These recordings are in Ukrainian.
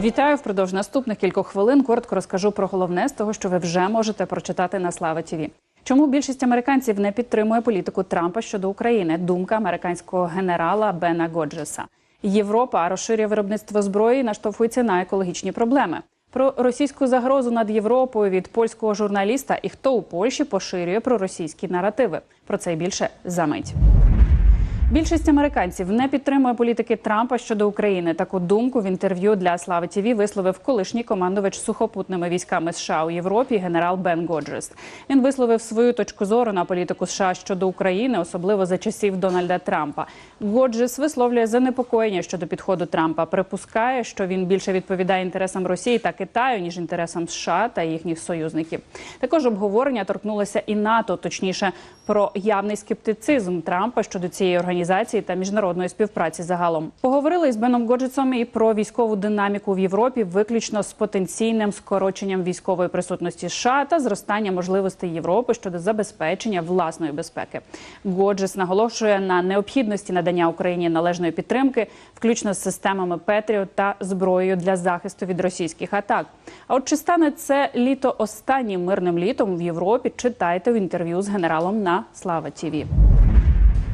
Вітаю впродовж наступних кількох хвилин. Коротко розкажу про головне з того, що ви вже можете прочитати на Слава ТІВІ. Чому більшість американців не підтримує політику Трампа щодо України? Думка американського генерала Бена Годжеса. Європа розширює виробництво зброї, і наштовхується на екологічні проблеми. Про російську загрозу над Європою від польського журналіста і хто у Польщі поширює проросійські наративи. Про це й більше за мить. Більшість американців не підтримує політики Трампа щодо України. Таку думку в інтерв'ю для Слави ТІВІ висловив колишній командувач сухопутними військами США у Європі генерал Бен Годжес. Він висловив свою точку зору на політику США щодо України, особливо за часів Дональда Трампа. Годжес висловлює занепокоєння щодо підходу Трампа. Припускає, що він більше відповідає інтересам Росії та Китаю ніж інтересам США та їхніх союзників. Також обговорення торкнулося і НАТО, точніше про явний скептицизм Трампа щодо цієї організації та міжнародної співпраці загалом. Поговорили із Беном Годжесом і про військову динаміку в Європі, виключно з потенційним скороченням військової присутності США та зростання можливостей Європи щодо забезпечення власної безпеки. Годжес наголошує на необхідності надання Україні належної підтримки, включно з системами Петріот та зброєю для захисту від російських атак. А от чи стане це літо останнім мирним літом в Європі? Читайте в інтерв'ю з генералом на Слава Тіві.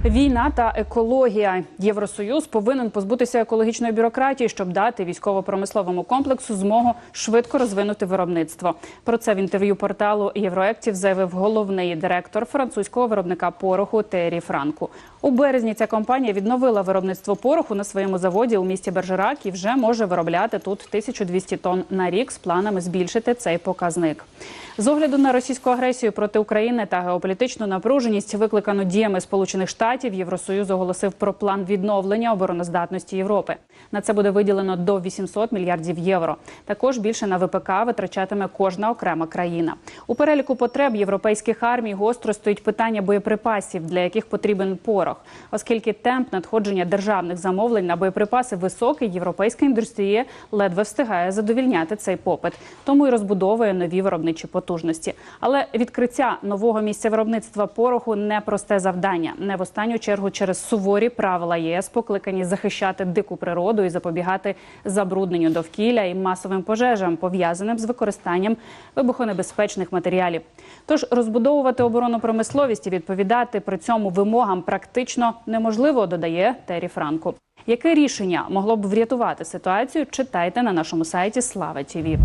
Війна та екологія. Євросоюз повинен позбутися екологічної бюрократії, щоб дати військово-промисловому комплексу змогу швидко розвинути виробництво. Про це в інтерв'ю порталу Євроектів заявив головний директор французького виробника пороху Террі Франку. У березні ця компанія відновила виробництво пороху на своєму заводі у місті Бержерак і вже може виробляти тут 1200 тонн на рік з планами збільшити цей показник. З огляду на російську агресію проти України та геополітичну напруженість, викликану діями Сполучених Штатів, Євросоюз оголосив про план відновлення обороноздатності Європи. На це буде виділено до 800 мільярдів євро. Також більше на ВПК витрачатиме кожна окрема країна. У переліку потреб європейських армій гостро стоїть питання боєприпасів, для яких потрібен порох, оскільки темп надходження державних замовлень на боєприпаси високий, європейська індустрія ледве встигає задовільняти цей попит, тому й розбудовує нові виробничі потужності. Але відкриття нового місця виробництва пороху непросте завдання, не в останню чергу через суворі правила ЄС, покликані захищати дику природу і запобігати забрудненню довкілля і масовим пожежам, пов'язаним з використанням вибухонебезпечних матеріалів. Тож розбудовувати оборонну промисловість і відповідати при цьому вимогам практично неможливо, додає Террі Франко. Яке рішення могло б врятувати ситуацію? Читайте на нашому сайті Слава ТІВІ.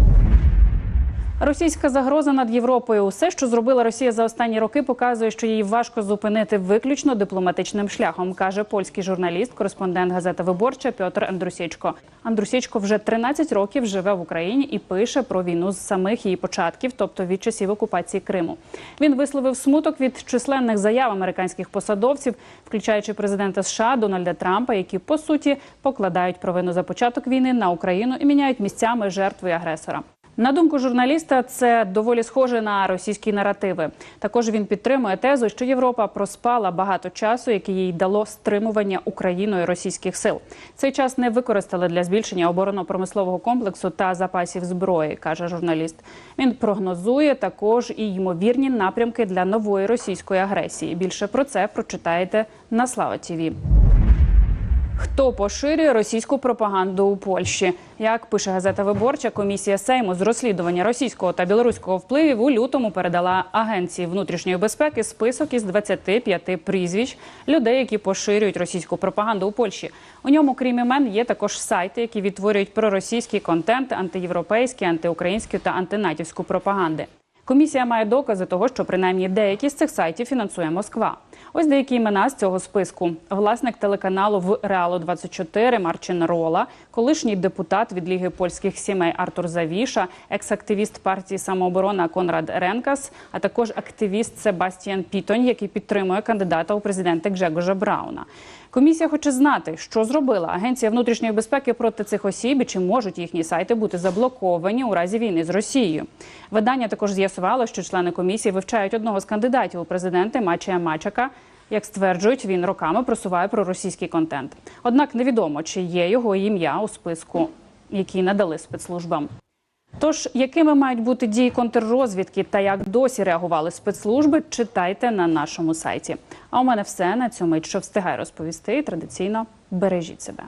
Російська загроза над Європою. Усе, що зробила Росія за останні роки, показує, що її важко зупинити виключно дипломатичним шляхом, каже польський журналіст, кореспондент газети Виборча Пьотр Андрусєчко. Андрусєчко вже 13 років живе в Україні і пише про війну з самих її початків, тобто від часів окупації Криму. Він висловив смуток від численних заяв американських посадовців, включаючи президента США Дональда Трампа, які по суті покладають провину за початок війни на Україну і міняють місцями жертви агресора. На думку журналіста, це доволі схоже на російські наративи. Також він підтримує тезу, що Європа проспала багато часу, який їй дало стримування Україною російських сил. Цей час не використали для збільшення оборонно-промислового комплексу та запасів зброї, каже журналіст. Він прогнозує також і ймовірні напрямки для нової російської агресії. Більше про це прочитаєте на Слава Тіві. Хто поширює російську пропаганду у Польщі? Як пише газета Виборча, комісія Сейму з розслідування російського та білоруського впливів у лютому передала агенції внутрішньої безпеки список із 25 прізвищ людей, які поширюють російську пропаганду у Польщі. У ньому, крім імен, є також сайти, які відтворюють проросійський контент, антиєвропейські, антиукраїнські та антинатівську пропаганди. Комісія має докази того, що принаймні деякі з цих сайтів фінансує Москва. Ось деякі імена з цього списку: власник телеканалу в Реалу 24 Марчин Рола, колишній депутат від Ліги польських сімей Артур Завіша, екс-активіст партії самооборона Конрад Ренкас, а також активіст Себастьян Пітонь, який підтримує кандидата у президенти Гжегожа Брауна. Комісія хоче знати, що зробила агенція внутрішньої безпеки проти цих осіб і чи можуть їхні сайти бути заблоковані у разі війни з Росією. Видання також з'ясувало, що члени комісії вивчають одного з кандидатів у президенти Мачія Мачака. Як стверджують, він роками просуває проросійський контент. Однак невідомо, чи є його ім'я у списку, який надали спецслужбам. Тож, якими мають бути дії контррозвідки та як досі реагували спецслужби, читайте на нашому сайті. А у мене все на цьому, що встигаю розповісти. Традиційно бережіть себе.